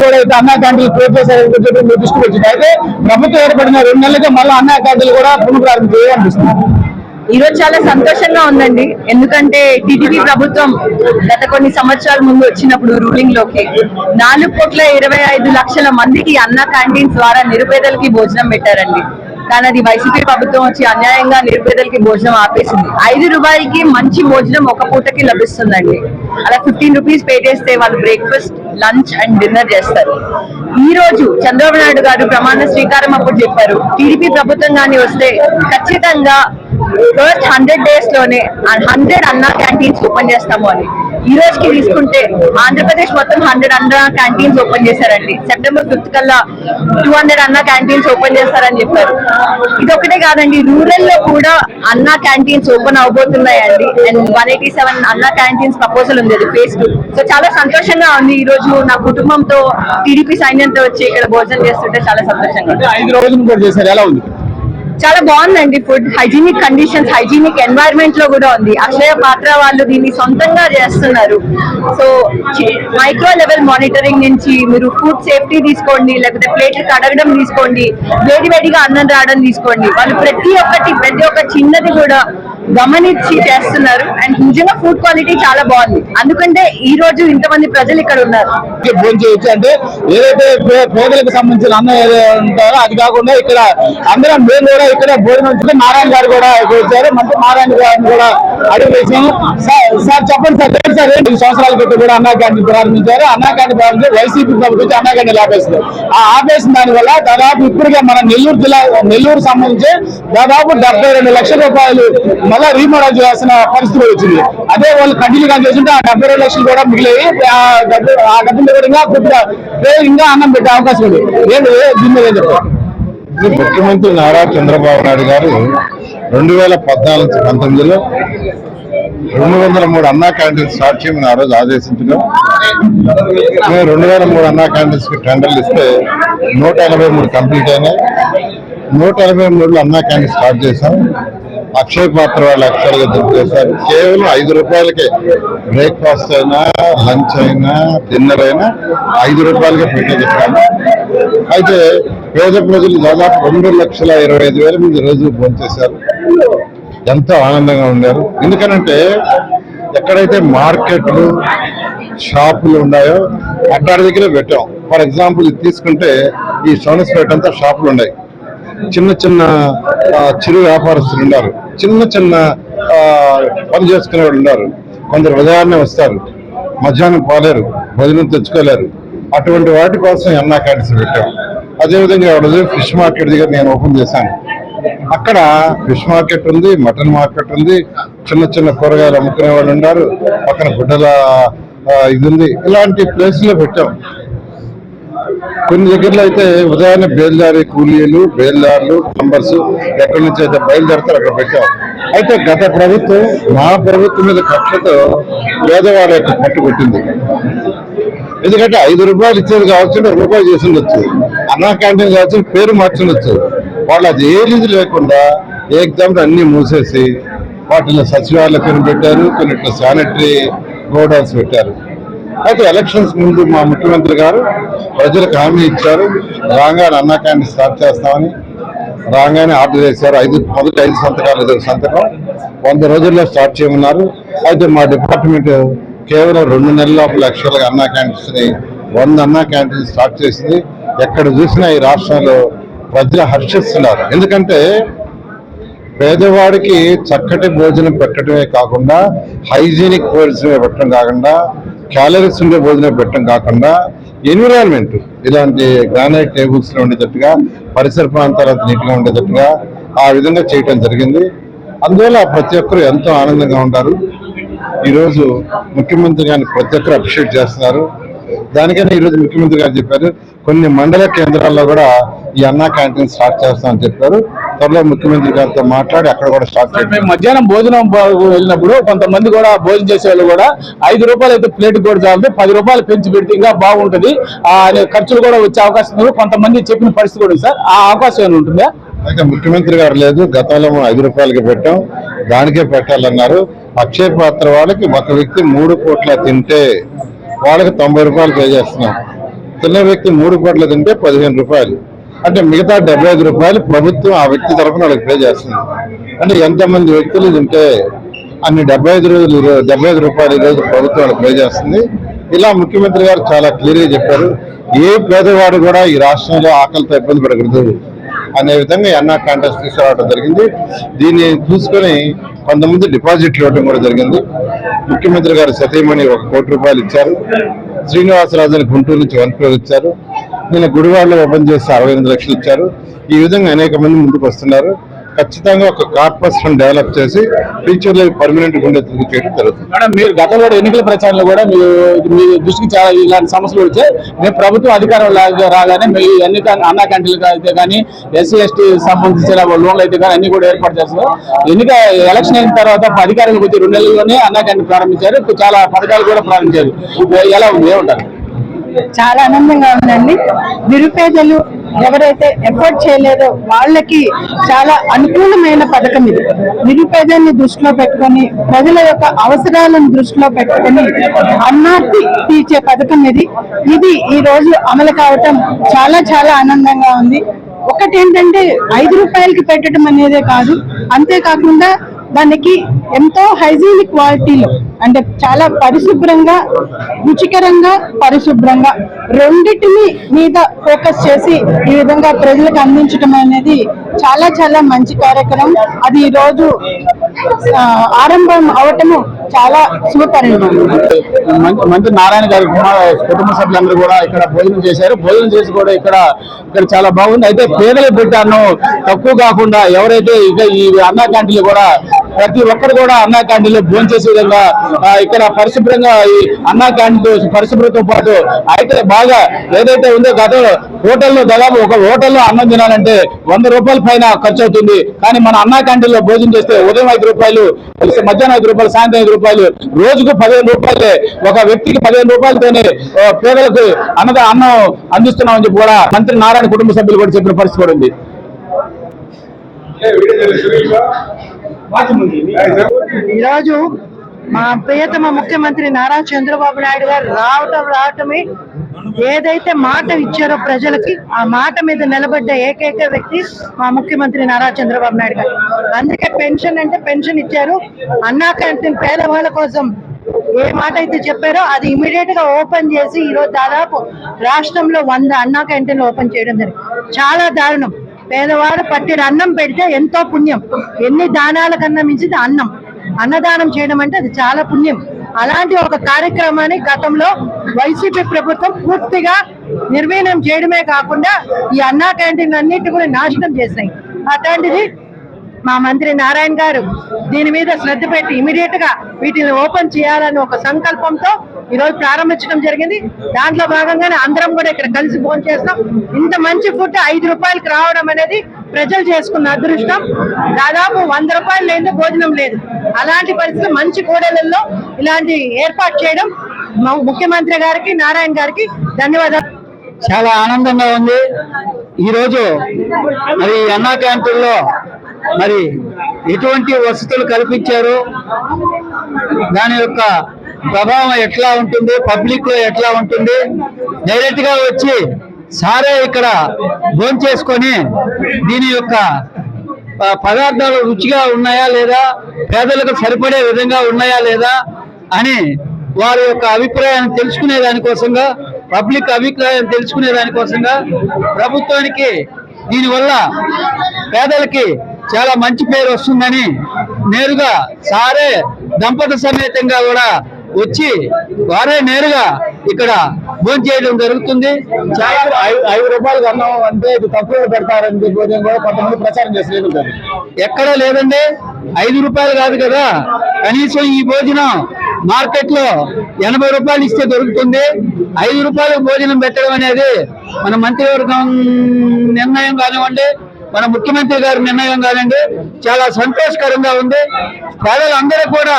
కూడా అన్నా క్యాంటీన్లు క్లోజ్ చేశారని చెప్పి దృష్టికి వచ్చింది. అయితే ప్రభుత్వం ఏర్పడిన రెండు నెలలకే మళ్ళీ అన్నా క్యాంటీన్లు కూడా పునఃప్రారంభం చేయాలనిపిస్తుంది. ఈ రోజు చాలా సంతోషంగా ఉందండి. ఎందుకంటే టీడీపీ ప్రభుత్వం గత కొన్ని సంవత్సరాల ముందు వచ్చినప్పుడు రూలింగ్లోకి నాలుగు కోట్ల ఇరవై ఐదు లక్షల మందికి అన్న క్యాంటీన్స్ ద్వారా నిరుపేదలకి భోజనం పెట్టారండి. కానీ అది వైసీపీ ప్రభుత్వం వచ్చి అన్యాయంగా నిరుపేదలకి భోజనం ఆపేసింది. ఐదు రూపాయలకి మంచి భోజనం ఒక పూటకి లభిస్తుందండి. అలా ఫిఫ్టీన్ రూపీస్ పే చేస్తే వాళ్ళు బ్రేక్ఫాస్ట్ లంచ్ అండ్ డిన్నర్ చేస్తారు. ఈ రోజు చంద్రబాబు నాయుడు గారు ప్రమాణ స్వీకారం అప్పుడు చెప్పారు. టీడీపీ ప్రభుత్వం కానీ వస్తే ఖచ్చితంగా ఫస్ట్ హండ్రెడ్ డేస్లోనే హండ్రెడ్ అన్న క్యాంటీన్స్ ఓపెన్ చేస్తాము అని. ఈ రోజుకి తీసుకుంటే ఆంధ్రప్రదేశ్ మొత్తం హండ్రెడ్ అన్న క్యాంటీన్స్ ఓపెన్ చేశారండి. సెప్టెంబర్ ఫిఫ్త్ కల్లా two hundred Anna canteens open చేస్తారని చెప్పారు. ఇది ఒకటే కాదండి రూరల్లో కూడా Anna canteens open అవబోతున్నాయండి. And one eighty seven Anna canteens proposal ఉంది అది ఫేస్ టూ. సో చాలా సంతోషంగా ఉంది ఈ రోజు నా కుటుంబంతో టీడీపీ సైన్యంతో వచ్చి ఇక్కడ భోజనం చేస్తుంటే చాలా సంతోషంగా ఐదు రోజులు కూడా చేశారు. ఎలా ఉంది? చాలా బాగుందండి ఫుడ్. హైజీనిక్ కండిషన్స్ హైజీనిక్ ఎన్వైరన్మెంట్లో కూడా ఉంది. అక్షయ పాత్ర వాళ్ళు దీన్ని సొంతంగా చేస్తున్నారు. సో మైక్రో లెవెల్ మానిటరింగ్ నుంచి మీరు ఫుడ్ సేఫ్టీ తీసుకోండి లేకపోతే ప్లేట్లు కడగడం తీసుకోండి వేడి వేడిగా అన్నం రావడం తీసుకోండి. వాళ్ళు ప్రతి ఒక్కటి ప్రతి ఒక్క చిన్నది కూడా గమనించి చేస్తున్నారు. అండ్ నిజంగా ఫుడ్ క్వాలిటీ చాలా బాగుంది. అందుకంటే ఈ రోజు ఇంతమంది ప్రజలు ఇక్కడ ఉన్నారు. భోజనం చేయొచ్చు అంటే ఏదైతే పేదలకు సంబంధించిన అన్నం ఉంటారో అది కాకుండా ఇక్కడ అందరం మేము కూడా ఇక్కడ భోజనం చేస్తే నారాయణ గారు కూడా వచ్చారు. మంత్రి నారాయణ గారిని కూడా అడిగి వేసాము సార్ చెప్పండి సార్ ఏంటి సార్? రెండు సంవత్సరాల క్రితం కూడా అన్నా క్యాంటీన్ ప్రారంభించారు. అన్నా క్యాంటీన్ ప్రారంభించి వైసీపీ ప్రభుత్వం వచ్చి అన్నా క్యాంటీన్ ఆపేస్తుంది ఆ ఆపేసిన దానివల్ల దాదాపు ఇప్పటికే మన నెల్లూరు జిల్లా నెల్లూరు సంబంధించి దాదాపు డెబ్బై రెండు లక్షల రూపాయలు మళ్ళా రీమోడల్ చేయాల్సిన పరిస్థితి వచ్చింది. అదే వాళ్ళు కంటిన్యూ కానీ చేస్తుంటే ఆ డెబ్బై రెండు లక్షలు కూడా మిగిలాయి. ఆ డబ్బు ఆ డబ్బులు కూడా ఇంకా కొద్దిగా ఇంకా అన్నం పెట్టే అవకాశం ఉంది. ఏంటి? దీని మీద ఏం చెప్తారు? ముఖ్యమంత్రి నారా చంద్రబాబు నాయుడు గారు రెండు వేల పద్నాలుగు పంతొమ్మిదిలో రెండు వందల మూడు అన్నా క్యాంటీన్స్ స్టార్ట్ చేయమని ఆ రోజు ఆదేశించడం మేము రెండు వేల మూడు అన్నా క్యాంటీన్స్కి టెండర్లు ఇస్తే నూట ఎనభై మూడు కంప్లీట్ అయినాయి. నూట ఎనభై మూడులో అన్నా క్యాంటీన్ స్టార్ట్ చేశాం. అక్షయ్ పాత్ర వాళ్ళు యాక్చువల్గా దుర్గు చేశారు కేవలం ఐదు రూపాయలకే బ్రేక్ఫాస్ట్ అయినా లంచ్ అయినా డిన్నర్ అయినా ఐదు రూపాయలకే పెట్టే చెప్పాను అయితే పేద ప్రజలు దాదాపు రెండు లక్షల ఇరవై ఐదు వేల మంది రోజు భోంచేశారు. ఎంతో ఆనందంగా ఉన్నారు. ఎందుకనంటే ఎక్కడైతే మార్కెట్లు షాపులు ఉన్నాయో అడ్డాడి దగ్గర పెట్టాం. ఫర్ ఎగ్జాంపుల్ ఇది తీసుకుంటే ఈ సోనస్పేట అంతా షాపులు ఉన్నాయి. చిన్న చిన్న చిరు వ్యాపారస్తులు ఉన్నారు చిన్న చిన్న ఆ, పని చేసుకునే వాళ్ళు ఉన్నారు కొందరు ఉదయాన్నే వస్తారు. మధ్యాహ్నం పోలేరు. భోజనం తెచ్చుకోలేరు. అటువంటి వాటి కోసం ఎన్నా క్యాంటీన్స్ పెట్టాం. అదేవిధంగా ఒకరోజు ఫిష్ మార్కెట్ దగ్గర నేను ఓపెన్ చేశాను. అక్కడ ఫిష్ మార్కెట్ ఉంది మటన్ మార్కెట్ ఉంది. చిన్న చిన్న కూరగాయలు అమ్ముకునే వాళ్ళు ఉన్నారు పక్కన గుడ్డల ఇది ఉంది. ఇలాంటి ప్లేస్లో పెట్టాం. కొన్ని దగ్గరలో అయితే ఉదయాన్నే బయలుదేరే కూలీలు బయలుదారులు నంబర్స్ ఎక్కడి నుంచి అయితే బయలుదేరతారు అక్కడ పెట్టాం అయితే గత ప్రభుత్వం మా ప్రభుత్వం మీద కక్షతో పేదవాళ్ళ యొక్క పట్టుకొట్టింది ఎందుకంటే ఐదు రూపాయలు ఇచ్చేది కావచ్చు రూపాయలు చేసి ఉండొచ్చు అన్నా క్యాంటీన్ కావచ్చు పేరు మార్చుండొచ్చు. వాళ్ళు అది ఏది లేకుండా ఏకదమ్ అన్ని మూసేసి వాటిలో సచివాలయ పేరు పెట్టారు కొన్నిట్లో శానిటరీ గోడౌన్స్ పెట్టారు. అయితే ఎలక్షన్స్ ముందు మా ముఖ్యమంత్రి గారు ప్రజలకు హామీ ఇచ్చారు. రాగానే అన్నా క్యాంటీన్ స్టార్ట్ చేస్తామని రాగానే ఆర్డర్ చేశారు. ఐదు మొదటి ఐదు సంతకాలు ఎదురు సంతకం. వంద రోజుల్లో స్టార్ట్ చేయమన్నారు. అయితే మా డిపార్ట్మెంట్ కేవలం రెండు నెలల లోపల యాక్చువల్గా అన్నా క్యాంటీన్స్ని వంద అన్నా క్యాంటీన్ స్టార్ట్ చేసింది. ఎక్కడ చూసినా ఈ రాష్ట్రంలో ప్రజలు హర్షిస్తున్నారు. ఎందుకంటే పేదవాడికి చక్కటి భోజనం పెట్టడమే కాకుండా హైజీనిక్ భోజనం పెట్టడం కాకుండా క్యాలరీస్ ఉండే భోజనం పెట్టడం కాకుండా ఎన్విరాన్మెంట్ ఇలాంటి గ్రానైట్ టేబుల్స్లో ఉండేటట్టుగా పరిసర ప్రాంతాలు నీట్గా ఉండేటట్టుగా ఆ విధంగా చేయటం జరిగింది. అందువల్ల ప్రతి ఒక్కరు ఎంతో ఆనందంగా ఉంటారు ఈరోజు ముఖ్యమంత్రి గారిని ప్రతి ఒక్కరు అప్రిషియేట్ చేస్తున్నారు. దానికైనా ఈరోజు ముఖ్యమంత్రి గారు చెప్పారు కొన్ని మండల కేంద్రాల్లో కూడా ఈ అన్నా క్యాంటీన్ స్టార్ట్ చేస్తామని చెప్పారు. త్వరలో ముఖ్యమంత్రి గారితో మాట్లాడి అక్కడ కూడా స్టార్ట్ మేము మధ్యాహ్నం భోజనం వెళ్ళినప్పుడు కొంతమంది కూడా భోజనం చేసే వాళ్ళు కూడా ఐదు రూపాయలు అయితే ప్లేట్ కూడా చాలదు పది రూపాయలు పెంచి పెడితే ఇంకా బాగుంటది. ఆ అనే ఖర్చులు కూడా వచ్చే అవకాశం ఉంది. కొంతమంది చెప్పిన పరిస్థితి కూడా ఉంది సార్. ఆ అవకాశం ఏమైనా ఉంటుందా? అయితే ముఖ్యమంత్రి గారు లేదు గతంలో మనం ఐదు రూపాయలకి పెట్టాం దానికే పెట్టాలన్నారు. అక్షయ పాత్ర వాళ్ళకి ఒక వ్యక్తి మూడు పూట్ల తింటే వాళ్ళకి తొంభై రూపాయలు పే చేస్తున్నాం. తిన్న వ్యక్తి మూడు పూటలు తింటే పదిహేను రూపాయలు. అంటే మిగతా డెబ్బై ఐదు రూపాయలు ప్రభుత్వం ఆ వ్యక్తి తరఫున వాళ్ళకి పే చేస్తుంది అంటే ఎంతమంది వ్యక్తులు తింటే అన్ని డెబ్బై ఐదు రోజులు డెబ్బై ఐదు రూపాయలు ఈ రోజు ప్రభుత్వం వాళ్ళకి పే చేస్తుంది. ఇలా ముఖ్యమంత్రి గారు చాలా క్లియర్గా చెప్పారు. ఏ పేదవాడు కూడా ఈ రాష్ట్రంలో ఆకలితో ఇబ్బంది పడకూడదు అనే విధంగా ఎన్నా కాంటెస్ట్ తీసుకురావడం జరిగింది. దీన్ని చూసుకొని కొంతమంది డిపాజిట్లు ఇవ్వడం కూడా జరిగింది. ముఖ్యమంత్రి గారు సతీమణి ఒక కోటి రూపాయలు ఇచ్చారు. శ్రీనివాసరాజుని గుంటూరు నుంచి వన్ క్రోర్ ఇచ్చారు. నిన్న గుడివాడలో ఓపెన్ చేసి అరవై ఎనిమిది లక్షలు ఇచ్చారు. ఈ విధంగా అనేక మంది ముందుకు వస్తున్నారు. ఖచ్చితంగా ఒక కార్పస్ ఫండ్ డెవలప్ చేసి ఫ్యూచర్లో పర్మనెంట్ గుండె చేయడం జరుగుతుంది. మేడం మీరు గతంలో ఎన్నికల ప్రచారంలో కూడా మీరు మీ దృష్టికి చాలా ఇలాంటి సమస్యలు వచ్చాయి మేము ప్రభుత్వం అధికారం రాగానే మీ అన్ని అన్నా క్యాంటీన్లు అయితే కానీ ఎస్సీ ఎస్టీ సంబంధించిన లోన్లు అయితే కానీ అన్ని కూడా ఏర్పాటు చేస్తారు ఎన్నిక ఎలక్షన్ అయిన తర్వాత అధికారులకు వచ్చి రెండు నెలల్లోనే అన్నా క్యాంటీన్ ప్రారంభించారు. చాలా పథకాలు కూడా ప్రారంభించారు. ఎలా ఉంది? ఏమంటారు? చాలా ఆనందంగా ఉందండి. నిరుపేదలు ఎవరైతే ఎఫర్ట్ చేయలేదో వాళ్ళకి చాలా అనుకూలమైన పథకం ఇది. నిరుపేదాన్ని దృష్టిలో పెట్టుకొని ప్రజల యొక్క అవసరాలను దృష్టిలో పెట్టుకొని అన్నార్తి తీర్చే పథకం ఇది. ఇది ఈ రోజు అమలు కావటం చాలా చాలా ఆనందంగా ఉంది. ఒకటి ఏంటంటే ఐదు రూపాయలకి పెట్టడం అనేదే కాదు. అంతేకాకుండా దానికి ఎంతో హైజీనిక్ క్వాలిటీలో అంటే చాలా పరిశుభ్రంగా రుచికరంగా పరిశుభ్రంగా రెండిటిని మీద ఫోకస్ చేసి ఈ విధంగా ప్రజలకు అందించడం అనేది చాలా చాలా మంచి కార్యక్రమం. అది ఈ రోజు ఆరంభం అవటము చాలా సూపర్ మంత్రి మంత్రి నారాయణ గారి కుటుంబ సభ్యులందరూ కూడా ఇక్కడ భోజనం చేశారు. భోజనం చేసి కూడా ఇక్కడ ఇక్కడ చాలా బాగుంది. అయితే పేదలు పెట్టాను తక్కువ కాకుండా ఎవరైతే ఇక ఈ అన్నా క్యాంటీన్లు కూడా ప్రతి ఒక్కరు కూడా అన్నా క్యాంటీన్లో భోజనం చేసే విధంగా ఇక్కడ పరిశుభ్రంగా ఈ అన్నా క్యాంటీన్ పరిశుభ్రతతో పాటు అయితే బాగా ఏదైతే ఉందో గతంలో హోటల్లో దాదాపు ఒక హోటల్లో అన్నం తినాలంటే వంద రూపాయలు పైన ఖర్చు అవుతుంది కానీ మన అన్నా క్యాంటీన్లో భోజనం చేస్తే ఉదయం ఐదు రూపాయలు మధ్యాహ్నం ఐదు రూపాయలు సాయంత్రం ఐదు రూపాయలు రోజుకు పదిహేను రూపాయలే. ఒక వ్యక్తికి పదిహేను రూపాయలతోనే పేదలకు అన్నద అన్నం అందిస్తున్నామని చెప్పి కూడా మంత్రి నారాయణ కుటుంబ సభ్యులు కూడా చెప్పిన పరిస్థితి కూడా ఉంది. ఈరోజు మా ప్రియతమ ముఖ్యమంత్రి నారా చంద్రబాబు నాయుడు గారు రావటం రావటమే ఏదైతే మాట ఇచ్చారో ప్రజలకి ఆ మాట మీద నిలబడ్డ ఏకైక వ్యక్తి మా ముఖ్యమంత్రి నారా చంద్రబాబు నాయుడు గారు. అందుకే పెన్షన్ అంటే పెన్షన్ ఇచ్చారు. అన్నా క్యాంటీన్ పేదవాళ్ళ కోసం ఏ మాట అయితే చెప్పారో అది ఇమీడియట్గా ఓపెన్ చేసి ఈరోజు దాదాపు రాష్ట్రంలో వంద అన్నా క్యాంటీన్లు ఓపెన్ చేయడం జరిగింది. చాలా దారుణం. పేదవాడు పట్టిన అన్నం పెడితే ఎంతో పుణ్యం. ఎన్ని దానాల కన్నా మించింది అన్నం. అన్నదానం చేయడం అంటే అది చాలా పుణ్యం. అలాంటి ఒక కార్యక్రమాన్ని గతంలో వైసీపీ ప్రభుత్వం పూర్తిగా నిర్వీర్యం చేయడమే కాకుండా ఈ అన్నా క్యాంటీన్ అన్నిటి కూడా నాశనం చేశాయి. అట్లాంటిది మా మంత్రి నారాయణ గారు దీని మీద శ్రద్ధ పెట్టి ఇమీడియట్గా వీటిని ఓపెన్ చేయాలని ఒక సంకల్పంతో ఈరోజు ప్రారంభించడం జరిగింది. దాంట్లో భాగంగానే అందరం కూడా ఇక్కడ కలిసి ఫోన్ చేస్తాం. ఇంత మంచి ఫుడ్ ఐదు రూపాయలకు రావడం అనేది ప్రజలు చేసుకున్న అదృష్టం. దాదాపు వంద రూపాయలు లేని భోజనం లేదు. అలాంటి పరిస్థితి మంచి కూడలలో ఇలాంటి ఏర్పాటు చేయడం ముఖ్యమంత్రి గారికి నారాయణ గారికి ధన్యవాదాలు. చాలా ఆనందంగా ఉంది. ఈరోజు మరి అన్నా క్యాంపుల్లో మరి ఎటువంటి వసతులు కల్పించారు? దాని యొక్క ప్రభావం ఎట్లా ఉంటుంది? పబ్లిక్లో ఎట్లా ఉంటుంది? డైరెక్ట్గా వచ్చి సారే ఇక్కడ భోంచేసుకొని దీని యొక్క పదార్థాలు రుచిగా ఉన్నాయా లేదా? పేదలకు సరిపడే విధంగా ఉన్నాయా లేదా? అని వారి యొక్క అభిప్రాయాన్ని తెలుసుకునే దానికోసంగా పబ్లిక్ అభిప్రాయం తెలుసుకునే దానికోసంగా ప్రభుత్వానికి దీనివల్ల పేదలకి చాలా మంచి పేరు వస్తుందని నేరుగా సారే దంపత సమేతంగా కూడా వచ్చి వారే నేరుగా ఇక్కడ భోజనం చేయడం జరుగుతుంది. చాలా ఐదు రూపాయలకు అన్నం అంటే ఇది తక్కువ పెడతారని చెప్పి కూడా కొంతమంది ప్రచారం చేసి ఎక్కడా లేదండి. ఐదు రూపాయలు కాదు కదా. కనీసం ఈ భోజనం మార్కెట్లో ఎనభై రూపాయలు ఇస్తే దొరుకుతుంది. ఐదు రూపాయలకు భోజనం పెట్టడం అనేది మన మంత్రివర్గం నిర్ణయం కానివ్వండి మన ముఖ్యమంత్రి గారి నిర్ణయం కానివ్వండి చాలా సంతోషకరంగా ఉంది. ప్రజలందరూ కూడా